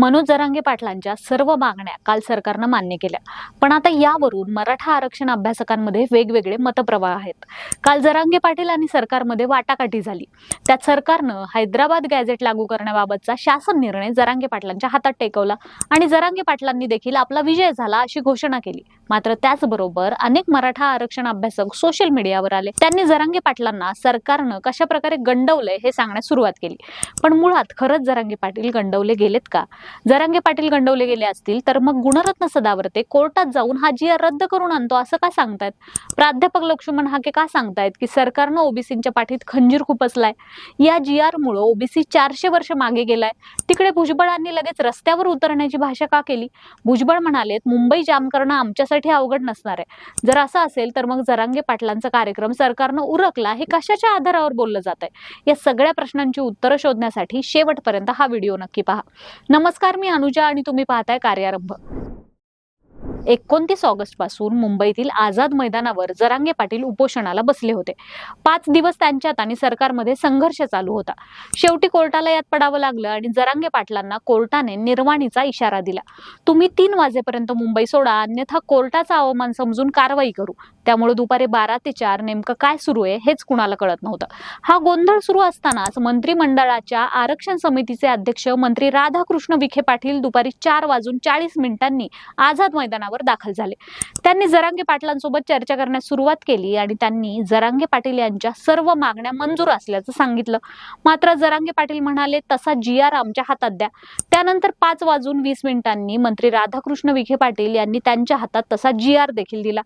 मनोज जरांगे पाटलांच्या सर्व मागण्या काल सरकारनं मान्य केल्या. पण आता यावरून मराठा आरक्षण अभ्यासकांमध्ये वेगवेगळे मतप्रवाह आहेत. काल जरांगे पाटील आणि सरकारमध्ये वाटाकाटी झाली. त्यात सरकारनं हैदराबाद गॅझेट लागू करण्याबाबतचा शासन निर्णय जरांगे पाटलांच्या हातात टेकवला आणि जरांगे पाटलांनी देखील आपला विजय झाला अशी घोषणा केली. मात्र त्याचबरोबर अनेक मराठा आरक्षण अभ्यासक सोशल मीडियावर आले. त्यांनी जरांगे पाटलांना सरकारनं कशा प्रकारे गंडवलंय हे सांगण्यास सुरुवात केली. पण मुळात खरंच जरांगे पाटील गंडवले गेलेत का? जरांगे पाटील गंडवले गेले असतील तर मग गुणरत्न सदावर्ते कोर्टात जाऊन हा जी आर रद्द करून आणतो असं का सांगतायत? प्राध्यापक लक्ष्मण हाके का सांगतायत की सरकारनं ओबीसींच्या पाठीत खंजीर खुपसलाय? या जी आर मुळे ओबीसी चारशे वर्ष मागे गेलाय. तिकडे भुजबळांनी लगेच रस्त्यावर उतरण्याची भाषा का केली? भुजबळ म्हणालेत मुंबई जाम करणं आमच्यासाठी अवघड नसणार आहे. जर असं असेल तर मग जरांगे पाटलांचा कार्यक्रम सरकारनं उरकला हे कशाच्या आधारावर बोललं जात आहे या सगळ्या प्रश्नांची उत्तरं शोधण्यासाठी शेवटपर्यंत हा व्हिडिओ नक्की पहा. नमस्कार. मी अनुजा आणि तुम्ही पाहताय कार्यारंभ. एकोणतीस ऑगस्टपासून मुंबईतील आझाद मैदानावर जरांगे पाटील उपोषणाला बसले होते. पाच दिवस त्यांच्यात आणि सरकारमध्ये संघर्ष चालू होता. शेवटी कोर्टाला यात पडावं लागलं आणि जरांगे पाटलांना कोर्टाने निर्वाणीचा इशारा दिला. तुम्ही तीन वाजेपर्यंत मुंबई सोडा अन्यथा कोर्टाचा अवमान समजून कारवाई करू. त्यामुळे दुपारी बारा ते चार नेमकं काय सुरू आहे हेच कुणाला कळत नव्हतं. हा गोंधळ सुरू असतानाच मंत्रिमंडळाच्या आरक्षण समितीचे अध्यक्ष मंत्री राधाकृष्ण विखे पाटील दुपारी चार वाजून चाळीस मिनिटांनी आझाद मैदानावर रुग्णालयावर दाखल झाले. त्यांनी जरांगे पाटलांसोबत चर्चा करण्यास सुरुवात केली आणि त्यांनी जरांगे पाटील यांच्या सर्व मागण्या मंजूर असल्याचं सांगितलं. मात्र जरांगे पाटील म्हणाले तसा जी आर आमच्या हातात द्या. त्यानंतर पाच वाजून वीस मिनिटांनी मंत्री राधाकृष्ण विखे पाटील यांनी त्यांच्या हातात तसा जी आर देखील दिला.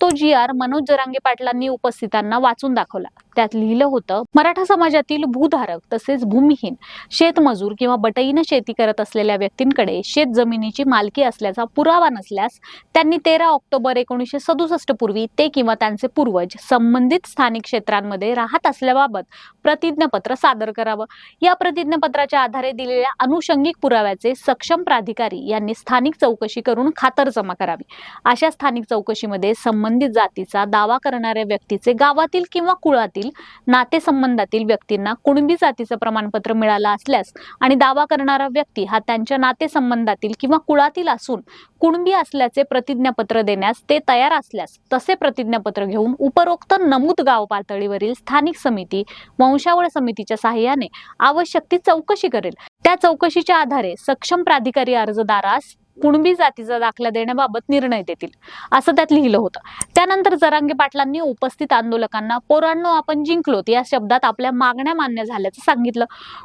तो जी आर मनोज जरांगे पाटलांनी उपस्थितांना वाचून दाखवला. त्यात लिहिलं होतं मराठा समाजातील भूधारक तसेच भूमिहीन शेतमजूर किंवा बटईनं शेती करत असलेल्या व्यक्तींकडे शेत जमिनीची मालकी असल्याचा पुरावा नसल्यास त्यांनी तेरा ऑक्टोबर एकोणीसशे सदुसष्ट पूर्वी ते किंवा त्यांचे पूर्वज संबंधित स्थानिक क्षेत्रांमध्ये राहत असल्याबाबत प्रतिज्ञापत्र सादर करावं. या प्रतिज्ञापत्राच्या आधारे दिलेल्या अनुषंगिक पुराव्याचे सक्षम प्राधिकारी यांनी स्थानिक चौकशी करून खातर जमा करावी. अशा स्थानिक चौकशीमध्ये संबंधित जातीचा दावा करणाऱ्या व्यक्तीचे गावातील किंवा कुळातील नातेसंबंधातील व्यक्तींना कुणबी जातीचं प्रमाणपत्र मिळालं असल्यास आणि दावा करणारा व्यक्ती हा त्यांच्या नातेसंबंधातील किंवा कुळातील असून कुणबी असल्याचे प्रतिज्ञापत्र देण्यास ते तयार असल्यास तसे प्रतिज्ञापत्र घेऊन उपरोक्त नमूद गाव पातळीवरील स्थानिक समिती वंशावळ समितीच्या सहाय्याने आवश्यक ती चौकशी करेल. त्या चौकशीच्या आधारे सक्षम प्राधिकारी अर्जदारास कुणबी जातीचा दाखला देण्याबाबत निर्णय देतील असं त्यात लिहिलं होतं. त्यानंतर जरांगे पाटलांनी उपस्थित आंदोलकांना पोरांनो आपण जिंकलोत या शब्दात आपल्या मागण्या मान्य झाल्याचं सांगितलं.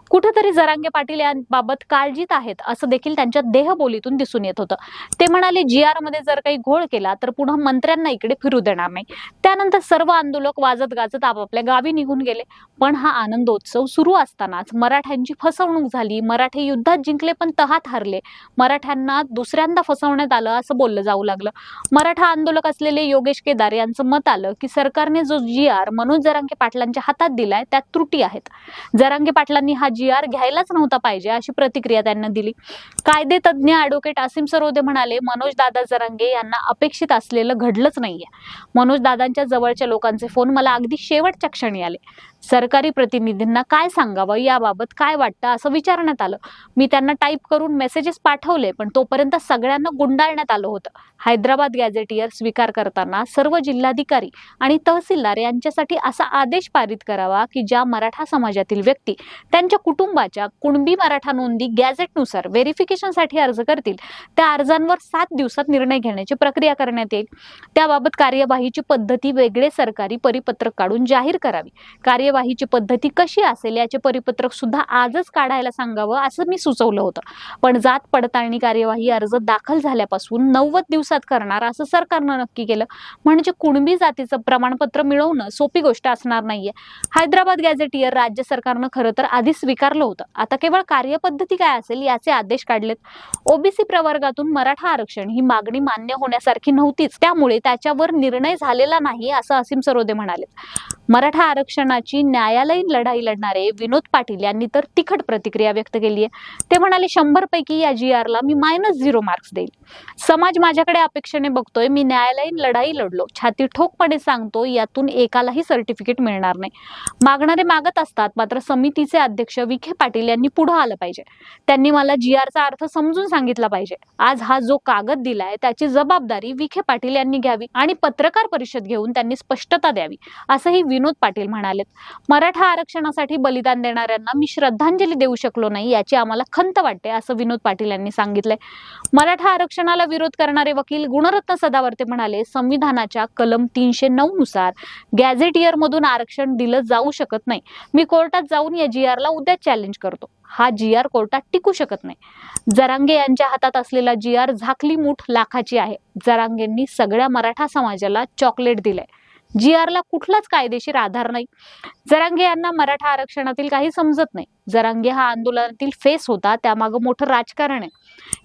कुठेतरी जरांगे पाटील याबाबत काळजीत आहेत असं देखील त्यांच्या देहबोलीतून दिसून येत होतं. ते म्हणाले जी आरमध्ये जर काही घोळ केला तर पुन्हा मंत्र्यांना इकडे फिरू देणार नाही. त्यानंतर सर्व आंदोलक वाजत गाजत आपापल्या गावी निघून गेले. पण हा आनंदोत्सव सुरू असतानाच मराठ्यांची फसवणूक झाली. मराठे युद्धात जिंकले पण तहात हरले. मराठ्यांना दुसऱ्यांदा फसवण्यात आलं असं बोललं जाऊ लागलं. मराठा आंदोलक असलेले योगेश केदार यांचं मत आलं की सरकारने जो जी आर मनोज जरांगे पाटलांच्या हातात दिलाय त्यात त्रुटी आहेत. जरांगे पाटलांनी हा जी आर घ्यायलाच नव्हता पाहिजे अशी प्रतिक्रिया त्यांना दिली. कायदे तज्ज्ञ ॲडव्होकेट आसिम सरोदे म्हणाले मनोज दादा जरांगे यांना अपेक्षित असलेलं घडलंच नाहीये. मनोज दादांच्या जवळच्या लोकांचे फोन मला अगदी शेवटच्या क्षणी आले. सरकारी प्रतिनिधींना काय सांगावं याबाबत काय वाटतं असं विचारण्यात आलं. मी त्यांना टाईप करून मेसेजेस पाठवले पण तोपर्यंत सगळ्यांना गुंडाळण्यात आलं होतं. हैदराबाद गॅझेटियर स्वीकार करताना सर्व जिल्हाधिकारी आणि तहसीलदार यांच्यासाठी असा आदेश पारित करावा की ज्या मराठा समाजातील व्यक्ती त्यांच्या कुटुंबाच्या कुणबी मराठा नोंदी गॅझेटनुसार व्हेरिफिकेशनसाठी अर्ज करतील त्या अर्जांवर सात दिवसात निर्णय घेण्याची प्रक्रिया करण्यात येईल. त्याबाबत कार्यवाहीची पद्धती वेगळे सरकारी परिपत्रक काढून जाहीर करावी. कार्य कार्यवाहीची पद्धती कशी असेल याचे परिपत्रक सुद्धा आजच काढायला सांगावं असं मी सुचवलं होतं. पण जात पडताळणी कार्यवाही अर्ज दाखल झाल्यापासून नव्वद दिवसात करणार असं सरकारनं नक्की केलं. म्हणजे कुणबी जातीचं प्रमाणपत्र मिळवणं सोपी गोष्ट असणार नाहीये. हैदराबाद गॅझेटियर राज्य सरकारनं खरं तर आधी स्वीकारलं होतं. आता केवळ कार्यपद्धती काय असेल याचे आदेश काढलेत. ओबीसी प्रवर्गातून मराठा आरक्षण ही मागणी मान्य होण्यासारखी नव्हतीच. त्यामुळे त्याच्यावर निर्णय झालेला नाही असं असीम सरोदे म्हणाले. मराठा आरक्षणाची न्यायालयीन लढाई लढणारे विनोद पाटील यांनी तर तिखट प्रतिक्रिया व्यक्त केली आहे. ते म्हणाले शंभर पैकी या जी आरला मी मायनस झिरो मार्क्स देईल. समाज माझ्याकडे अपेक्षेने बघतोय मी न्यायालयीन लढाई लढलो. छाती ठोकपणे सांगतो यातून एकालाही सर्टिफिकेट मिळणार नाही. मागणारे मागत असतात मात्र समितीचे अध्यक्ष विखे पाटील यांनी पुढे आलं पाहिजे. त्यांनी मला जी आरचा अर्थ समजून सांगितला पाहिजे. आज हा जो कागद दिलाय त्याची जबाबदारी विखे पाटील यांनी घ्यावी आणि पत्रकार परिषद घेऊन त्यांनी स्पष्टता द्यावी असंही विनोद पाटील म्हणालेत मराठा आरक्षणासाठी बलिदान देणाऱ्यांना मी श्रद्धांजली देऊ शकलो नाही याची आम्हाला खंत वाटते असं विनोद पाटील यांनी सांगितलंय. मराठा आरक्षणाला विरोध करणारे वकील गुणरत्न सदावर्ते म्हणाले संविधानाच्या कलम तीनशे नऊ नुसार गॅझेटियर मधून आरक्षण दिलं जाऊ शकत नाही. मी कोर्टात जाऊन या जी आरला उद्या चॅलेंज करतो. हा जी आर कोर्टात टिकू शकत नाही. जरांगे यांच्या हातात असलेला जी आर झाकली मूठ लाखाची आहे. जरांगेंनी सगळ्या मराठा समाजाला चॉकलेट दिलंय. जी आरला कुठलाच कायदेशीर आधार नाही. जरांगे यांना मराठा आरक्षणातील काही समजत नाही. जरांगे हा आंदोलनातील फेस होता त्यामागं मोठं राजकारण आहे.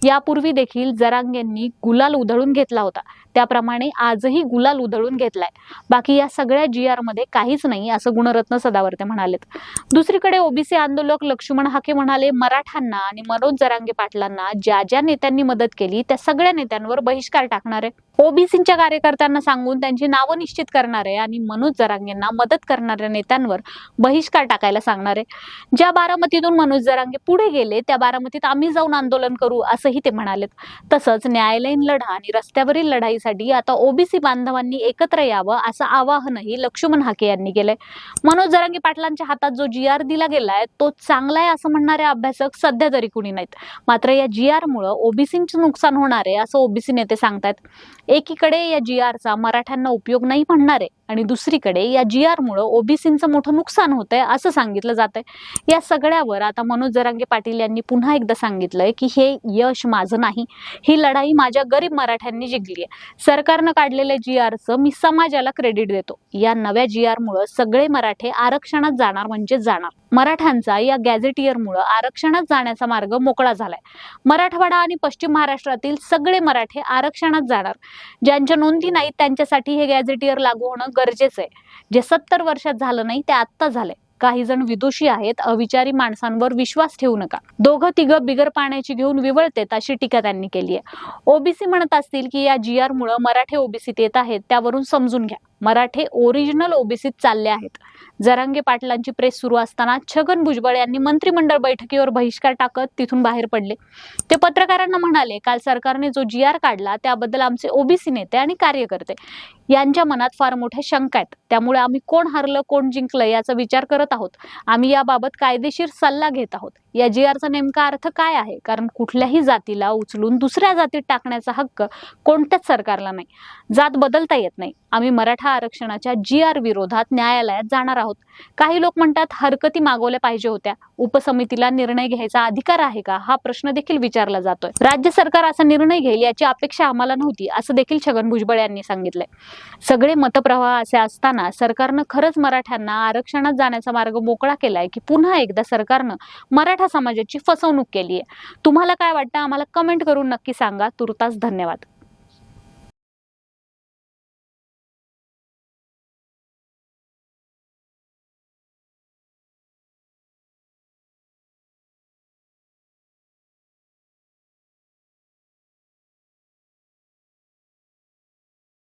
यापूर्वी देखील जरांगेंनी गुलाल उधळून घेतला होता. त्याप्रमाणे आजही गुलाल उधळून घेतलाय. बाकी या सगळ्या जी आरमध्ये काहीच नाही असं गुणरत्न सदावर्ते म्हणालेत. दुसरीकडे ओबीसी आंदोलक लक्ष्मण हाके म्हणाले मराठ्यांना आणि मनोज जरांगे पाटलांना ज्या ज्या नेत्यांनी मदत केली त्या सगळ्या नेत्यांवर बहिष्कार टाकणार आहे. ओबीसीच्या कार्यकर्त्यांना सांगून त्यांची नावं निश्चित करणार आहे आणि मनोज जरांगेंना मदत करणाऱ्या नेत्यांवर बहिष्कार टाकायला सांगणार आहे. ज्या बारामतीतून मनोज जरांगे पुढे गेले त्या बारामतीत आम्ही जाऊन आंदोलन करू असंही ते म्हणालेत. तसंच न्यायालयीन लढा आणि रस्त्यावरील लढाई करण्यासाठी आता ओबीसी बांधवांनी एकत्र यावं असं आवाहनही लक्ष्मण हाके यांनी केलंय. मनोज जरांगी पाटलांच्या हातात जो जी आर दिला गेलाय तो चांगला आहे असं म्हणणारे अभ्यासक सध्या तरी कुणी नाहीत. मात्र या जी आर मुळे ओबीसींचं नुकसान होणार आहे असं ओबीसी नेते सांगतायत. एकीकडे या जी आरचा मराठ्यांना उपयोग नाही म्हणणार आहे आणि दुसरीकडे या जी आरमुळं ओबीसींचं मोठं नुकसान होत आहे असं सांगितलं जात आहे या सगळ्यावर आता मनोज जरांगे पाटील यांनी पुन्हा एकदा सांगितलंय की हे यश माझं नाही. ही लढाई माझ्या गरीब मराठ्यांनी जिंकली आहे. सरकारनं काढलेल्या जी आरचं मी समाजाला क्रेडिट देतो. या नव्या जी आरमुळं सगळे मराठे आरक्षणात जाणार म्हणजे जाणार. मराठ्यांचा या गॅझेटियरमुळं आरक्षणात जाण्याचा मार्ग मोकळा झालाय. मराठवाडा आणि पश्चिम महाराष्ट्रातील सगळे मराठे आरक्षणात जाणार. ज्यांच्या नोंदी नाहीत त्यांच्यासाठी हे गॅझेटियर लागू होणं गरजेचं आहे. जे सत्तर वर्षात झालं नाही ते आत्ता झालंय. काही जण विदुषी आहेत अविचारी माणसांवर विश्वास ठेवू नका. दोघं तिघं बिगर पाण्याची घेऊन विवळतेत अशी टीका त्यांनी केली आहे. ओबीसी म्हणत असतील की या जी आर मुळे मराठे ओबीसीत येत आहेत त्यावरून समजून घ्या. मराठे ओरिजिनल ओबीसीत चालले आहेत. जरांगे पाटलांची प्रेस सुरू असताना छगन भुजबळ यांनी मंत्रिमंडळ बैठकीवर बहिष्कार टाकत तिथून बाहेर पडले. ते पत्रकारांना म्हणाले काल सरकारने जो जी आर काढला त्याबद्दल आमचे ओबीसी नेते आणि कार्यकर्ते यांच्या मनात फार मोठ्या शंका आहेत. त्यामुळे आम्ही कोण हरलं कोण जिंकलं याचा विचार करत आहोत. आम्ही याबाबत कायदेशीर सल्ला घेत आहोत. या जी आरचा नेमका अर्थ काय आहे? कारण कुठल्याही जातीला उचलून दुसऱ्या जातीत टाकण्याचा हक्क कोणत्याच सरकारला नाही. जात बदलता येत नाही. आम्ही मराठा आरक्षणाच्या जी आर विरोधात न्यायालयात जाणार आहोत. काही लोक म्हणतात हरकती मागवल्या पाहिजे होत्या. उपसमितीला निर्णय घ्यायचा अधिकार आहे का? हा प्रश्न देखील विचारला जातोय. राज्य सरकार असा निर्णय घेईल याची अपेक्षा आम्हाला नव्हती असं देखील छगन भुजबळ यांनी सांगितलंय. सगळे मतप्रवाह असे असताना सरकारनं खरंच मराठ्यांना आरक्षणात जाण्याचा मार्ग मोकळा केलाय की पुन्हा एकदा सरकारनं मराठा समाजाची फसवणूक केली आहे तुम्हाला काय वाटतं? आम्हाला कमेंट करून नक्की सांगा. तुर्तास धन्यवाद.